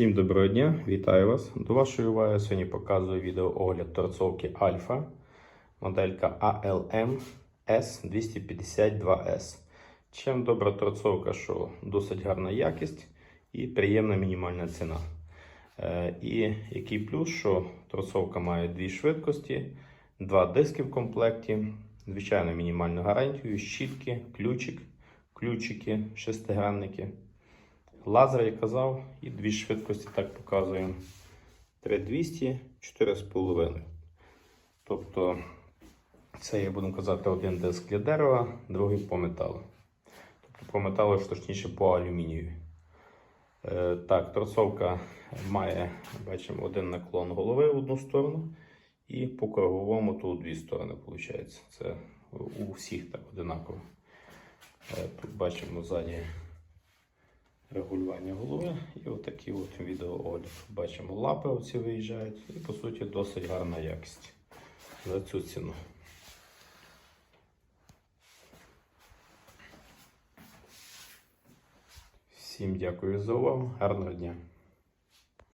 Всім доброго дня, вітаю вас. До вашої уваги сьогодні показую відео огляд торцовки Альфа, моделька ALM S252S. Чим добра торцовка, що досить гарна якість і приємна мінімальна ціна. Е, І який плюс, що торцовка має дві швидкості, два диски в комплекті, звичайно мінімальну гарантію, щітки, ключик, ключики, шестигранники. Лазер, я казав, і дві швидкості так показуємо. 3200, 4,5. Тобто, це я буду казати один диск для дерева, другий по металу. Тобто по металу, точніше по алюмінію. Е, так, торцовка має, бачимо, один наклон голови в одну сторону, і по круговому то дві сторони, виходить. Це у всіх так одинаково. Е, тут бачимо ззаді регулювання голови і отакий от відеоогляд. Бачимо, лапи оці виїжджають і по суті досить гарна якість за цю ціну. Всім дякую за увагу, гарного дня!